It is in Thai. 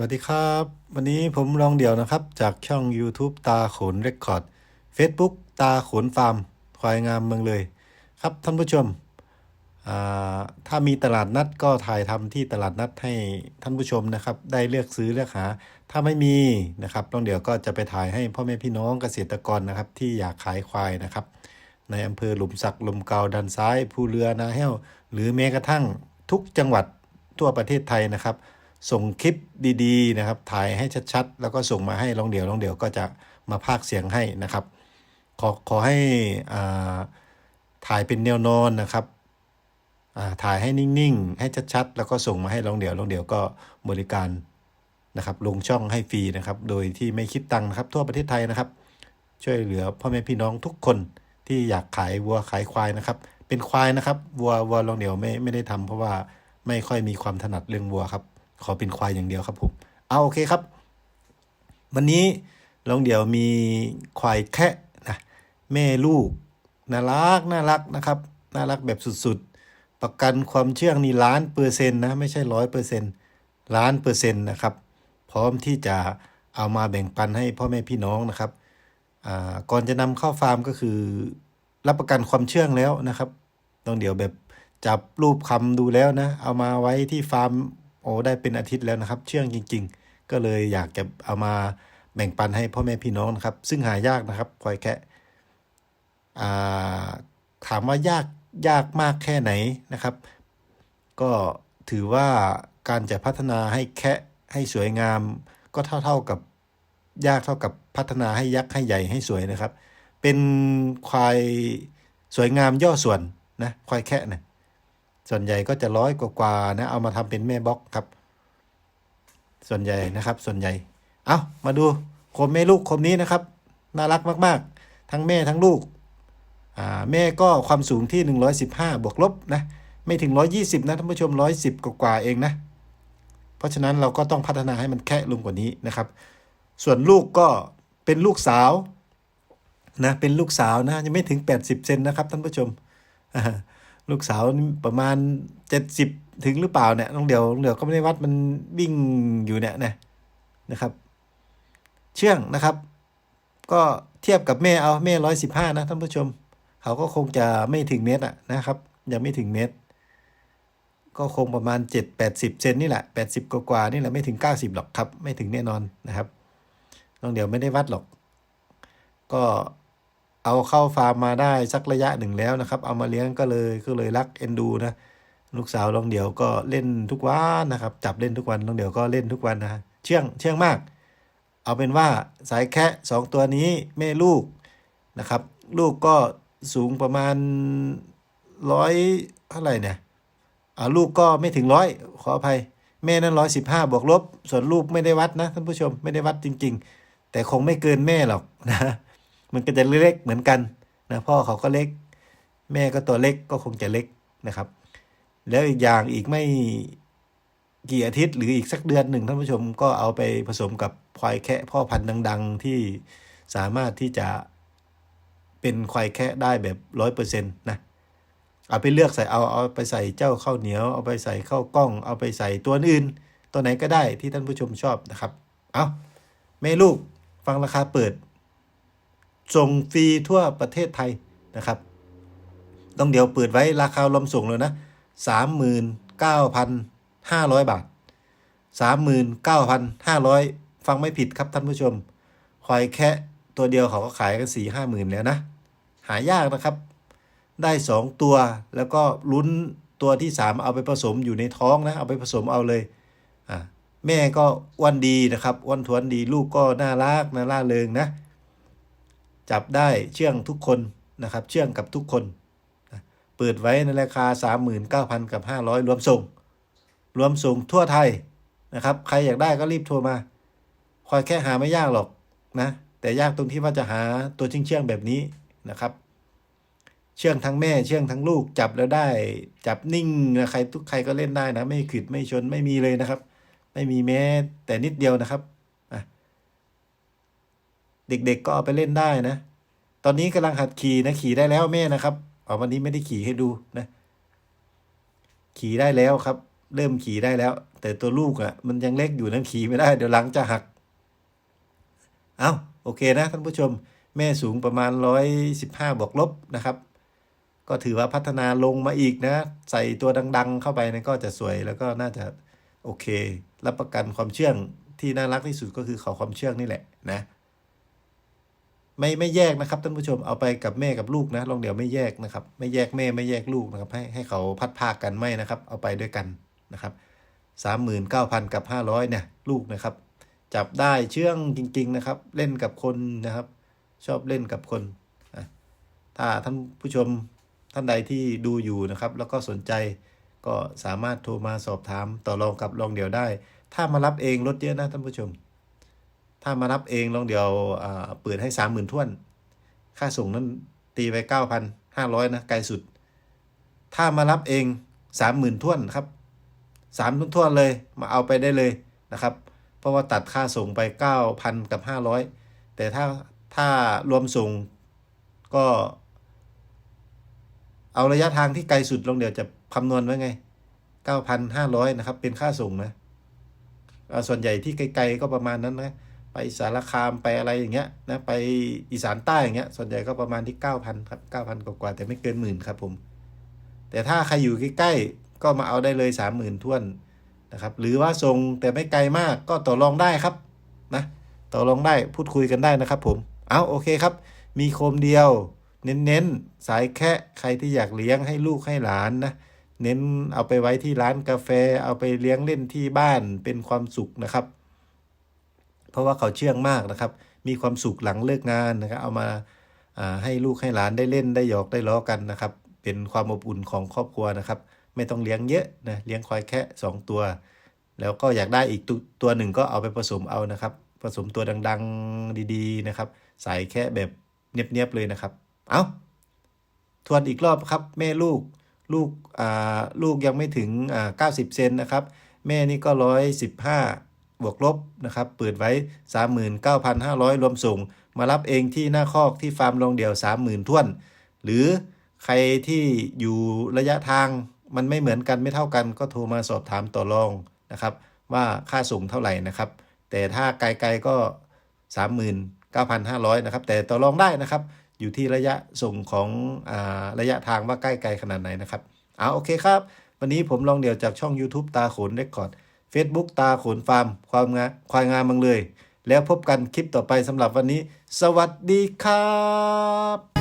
วัสดีครับ วันนี้ผมลองเดี่ยวนะครับ จากช่อง YouTube ตาขนเรคคอร์ด Facebook ตาขนฟาร์ม ควายงามเมืองเลย ครับท่านผู้ชม ถ้ามีตลาดนัดก็ถ่ายทำที่ตลาดนัดให้ท่านผู้ชมนะครับ ได้เลือกซื้อเลือกหา ถ้าไม่มีนะครับลองเดี่ยวก็จะไปถ่ายให้พ่อแม่พี่น้องเกษตรกรนะครับ ที่อยากขายควายนะครับ ในอำเภอหลุมสักหลุมเกาดันซ้าย ภูเรือนาแห้ว หรือแม้กระทั่งทุกจังหวัดทั่วประเทศไทยนะครับ ส่งคลิปดีๆนะครับ ถ่ายให้ชัดๆ แล้วก็ส่งมาให้ลองเดี่ยวลองเดี่ยวก็จะมาพากเสียงให้นะครับ ขอขอให้อ่าถ่ายเป็นแนวนอนนะครับอ่าถ่ายให้นิ่งๆ ให้ชัดๆ แล้วก็ส่งมาให้ลองเดี่ยวลองเดี่ยวก็บริการนะครับลงช่องให้ฟรีนะครับ โดยที่ไม่คิดตังค์นะครับ ทั่วประเทศไทยนะครับ ช่วยเหลือพ่อแม่พี่น้องทุกคนที่อยากขายวัวขายควายนะครับ เป็นควายนะครับวัววัวลองเดี่ยวไม่ไม่ได้ทำเพราะว่าไม่ค่อยมีความถนัดเรื่องวัวครับ ขอเป็นควายอย่างเดียวครับผมเอาโอเคครับ วันนี้ลองเดี่ยวมีควายแคะนะแม่ลูกน่ารักน่ารักนะครับน่ารักแบบสุดๆ ประกันความเชื่องนี่ล้านเปอร์เซ็นต์นะไม่ใช่ร้อยเปอร์เซ็นต์ล้านเปอร์เซ็นต์นะครับ พร้อมที่จะเอามาแบ่งปันให้พ่อแม่พี่น้องนะครับก่อนจะนำเข้าฟาร์มก็คือ รับประกันความเชื่องแล้วนะครับต้องเดี๋ยวแบบจับรูปคำดูแล้วนะ เอามาไว้ที่ฟาร์ม โอ้ได้เป็นอาทิตย์แล้วนะครับ เชื่องจริง ๆ ก็เลยอยากจะเอามาแบ่งปันให้พ่อแม่พี่น้องนะครับ ซึ่งหายากนะครับควายแคะอ่าถามว่ายากยากมากแค่ไหนนะครับ ก็ถือว่าการจะพัฒนาให้แคะให้สวยงาม ก็เท่าเท่ากับยากเท่ากับพัฒนาให้ยักษ์ให้ใหญ่ให้สวยนะครับ เป็นควายสวยงามย่อส่วนนะควายแคะนะ ส่วนใหญ่ก็จะร้อยกว่าๆนะเอามาทำเป็นแม่บล็อกครับ ส่วนใหญ่นะครับ ส่วนใหญ่ เอามาดูคมแม่ลูกคมนี้นะครับ น่ารักมากๆ ทั้งแม่ทั้งลูกอ่าแม่ก็ความสูงที่ 115 บวกลบนะ ไม่ถึง 120 นะท่านผู้ชม 110 กว่าเองนะ เพราะฉะนั้นเราก็ต้องพัฒนาให้มันแคะลงกว่านี้นะครับ ส่วนลูกก็เป็นลูกสาวนะ เป็นลูกสาวนะ ยังไม่ถึง 80 เซนนะครับท่านผู้ชม ลูกสาวประมาณ70ถึงหรือเปล่าเนี่ยน้องเดียวน้องเดียวก็ไม่ได้วัดมันวิ่งอยู่เนี่ยนะนะครับ เชื่องนะครับ ก็เทียบกับแม่เอาแม่ร้อยสิบห้านะท่านผู้ชม เขาก็คงจะไม่ถึงเมตรอะนะครับยังไม่ถึงเมตร ก็คงประมาณ7 80เซนนี่แหละ80กว่านี่แหละไม่ถึง90หรอกครับ ไม่ถึงแน่นอนนะครับน้องเดียวไม่ได้วัดหรอก ก็ เอาเข้าฟาร์มมาได้สักระยะหนึ่งแล้วนะครับ เอามาเลี้ยงก็เลยก็เลยรักเอ็นดูนะลูกสาวลองเดี๋ยวก็เล่นทุกวันนะครับ จับเล่นทุกวันลองเดี๋ยวก็เล่นทุกวันนะเชื่องเชื่องมาก เอาเป็นว่าสายแคะสองตัวนี้แม่ลูกนะครับ ลูกก็สูงประมาณร้อยเท่าไหร่เนี่ยอ่าลูกก็ไม่ถึงร้อยขออภัย แม่นั้นร้อยสิบห้าบวกลบ ส่วนลูกไม่ได้วัดนะท่านผู้ชมไม่ได้วัดจริง ๆ แต่คงไม่เกินแม่หรอกนะ มันก็จะเล็กเหมือนกันนะพ่อเขาก็เล็ก แม่ก็ตัวเล็กก็คงจะเล็กนะครับ แล้วอีกอย่างอีกไม่กี่อาทิตย์หรืออีกสักเดือนหนึ่งท่านผู้ชมก็เอาไปผสมกับควายแคะพ่อพันธุ์ดัง ๆ ที่สามารถที่จะเป็นควายแคะได้แบบร้อยเปอร์เซ็นต์นะเอาไปเลือกใส่เอาเอาไปใส่เจ้าข้าวเหนียว เอาไปใส่ข้าวกล้อง เอาไปใส่ตัวอื่น ตัวไหนก็ได้ที่ท่านผู้ชมชอบนะครับ เอาแม่ลูกฟังราคาเปิด ส่งฟรีทั่วประเทศไทยนะครับ ต้องเดี๋ยวเปิดไว้ราคารวมส่งเลยนะสามหมื่นเก้าพันห้าร้อยบาทสามหมื่นเก้าพันห้าร้อยฟังไม่ผิดครับท่านผู้ชมควายแค่ตัวเดียวเขาก็ขายกันสี่ห้าหมื่นแล้วนะ หายากนะครับ ได้สองตัวแล้วก็ลุ้นตัวที่สามเอาไปผสมอยู่ในท้องนะ เอาไปผสมเอาเลยอ่าแม่ก็อ้วนดีนะครับอ้วนทวนดีลูกก็น่ารักน่าล่าเริงนะ จับได้เชื่องทุกคนนะครับ เชื่องกับทุกคนนะเปิดไว้ในราคา 39,000 กับ 500 รวมส่ง รวมส่งทั่วไทยนะครับ ใครอยากได้ก็รีบโทรมาคอยแค่หาไม่ยากหรอกนะ แต่ยากตรงที่ว่าจะหาตัวเชื่องๆแบบนี้นะครับ เชื่องทั้งแม่เชื่องทั้งลูกจับแล้วได้ จับนิ่งนะใครทุกใครก็เล่นได้นะ ไม่ขิดไม่ชนไม่มีเลยนะครับ ไม่มีแม้แต่นิดเดียวนะครับ เด็กๆก็เอาไปเล่นได้นะ ตอนนี้กำลังหัดขี่นะขี่ได้แล้วแม่นะครับเอาวันนี้ไม่ได้ขี่ให้ดูนะ ขี่ได้แล้วครับ เริ่มขี่ได้แล้ว แต่ตัวลูกอะ่ะ มันยังเล็กอยู่นั้นขี่ไม่ได้เดี๋ยวหลังจะหัก เอาโอเคนะท่านผู้ชม แม่สูงประมาณ115บวกลบนะครับก็ถือว่าพัฒนาลงมาอีกนะ ใส่ตัวดัง ๆ เข้าไปนะก็จะสวยแล้วก็น่าจะโอเค รับประกันความเชื่องที่น่ารักที่สุดก็คือเขาความเชื่องนี่แหละนะ ไม่ไม่แยกนะครับท่านผู้ชมเอาไปกับแม่กับลูกนะลองเดี๋ยวไม่แยกนะครับ ไม่แยกแม่ไม่แยกลูกนะครับ ให้ให้เขาพัดภาคกันไม่นะครับ เอาไปด้วยกันนะครับสามหมื่นเก้าพันกับห้าร้อยเนี่ยลูกนะครับ จับได้เชื่องจริง ๆนะครับ เล่นกับคนนะครับ ชอบเล่นกับคนถ้าท่านผู้ชมท่านใดที่ดูอยู่นะครับ แล้วก็สนใจก็สามารถโทรมาสอบถามต่อรองกับลองเดี๋ยวได้ ถ้ามารับเองลดเยอะนะท่านผู้ชม ถ้ามารับเองลองเดี๋ยวเปิดให้สามหมื่นท่วน ค่าส่งนั้นตีไปเก้าพันห้าร้อยนะไกลสุด ถ้ามารับเองสามหมื่นท่วนครับสามท่วนเลยมาเอาไปได้เลยนะครับ เพราะว่าตัดค่าส่งไปเก้าพันกับห้าร้อยแต่ถ้าถ้ารวมส่งก็ เอาระยะทางที่ไกลสุดลองเดี๋ยวจะคำนวณไว้ไงเก้าพันห้าร้อยนะครับ เป็นค่าส่งนะส่วนใหญ่ที่ไกลๆก็ประมาณนั้นนะ ไปสารคามไปอะไรอย่างเงี้ยนะไปอีสานใต้อย่างเงี้ยส่วนใหญ่ก็ประมาณที่ 9,000ครับ9,000 กว่าแต่ไม่เกินหมื่นครับผม แต่ถ้าใครอยู่ใกล้ๆก็มาเอาได้เลย 30,000ท้วนนะครับหรือว่าส่งแต่ไม่ไกลมากก็ต่อรองได้ครับนะต่อรองได้พูดคุยกันได้นะครับผมเอาโอเคครับ มีโคมเดียว เน้นๆสายแค่ใครที่อยากเลี้ยงให้ลูกให้หลานนะเน้นเอาไปไว้ที่ร้านกาแฟ เอาไปเลี้ยงเล่นที่บ้านเป็นความสุขนะครับ เพราะว่าเขาเชื่องมากนะครับ มีความสุขหลังเลิกงานนะครับ เอามาให้ลูกให้หลานได้เล่นได้หยอกได้ล้อกันนะครับ เป็นความอบอุ่นของครอบครัวนะครับ ไม่ต้องเลี้ยงเยอะนะเลี้ยงควายแค่สองตัว แล้วก็อยากได้อีกตัวตัวหนึ่งก็เอาไปผสมเอานะครับ ผสมตัวดังๆดีๆนะครับ ใส่แค่แบบเนียบๆเลยนะครับ เอาทวนอีกรอบครับ แม่ลูกลูกอ่าลูกยังไม่ถึงอ่า90 เซนนะครับ แม่นี่ก็ 115 บวกลบนะครับเปิดไว้ 39,500 รวมส่ง มารับเองที่หน้าคอกที่ฟาร์มลงเดี่ยว 30,000ท้วน หรือใครที่อยู่ระยะทางมันไม่เหมือนกันไม่เท่ากันก็โทรมาสอบถามต่อรองนะครับ ว่าค่าส่งเท่าไหร่นะครับ แต่ถ้าไกลๆก็ 39,500นะครับแต่ต่อรองได้นะครับ อยู่ที่ระยะส่งของอระยะทางว่าใกล้ไกลขนาดไหนนะครับเอาโอเคครับ วันนี้ผมลองเดี่ยวจากช่อง YouTube ตาขนเรคคอร์ด Facebook ตาขนฟาร์ม ความงาควายงามบังเลย แล้วพบกันคลิปต่อไปสำหรับวันนี้ สวัสดีครับ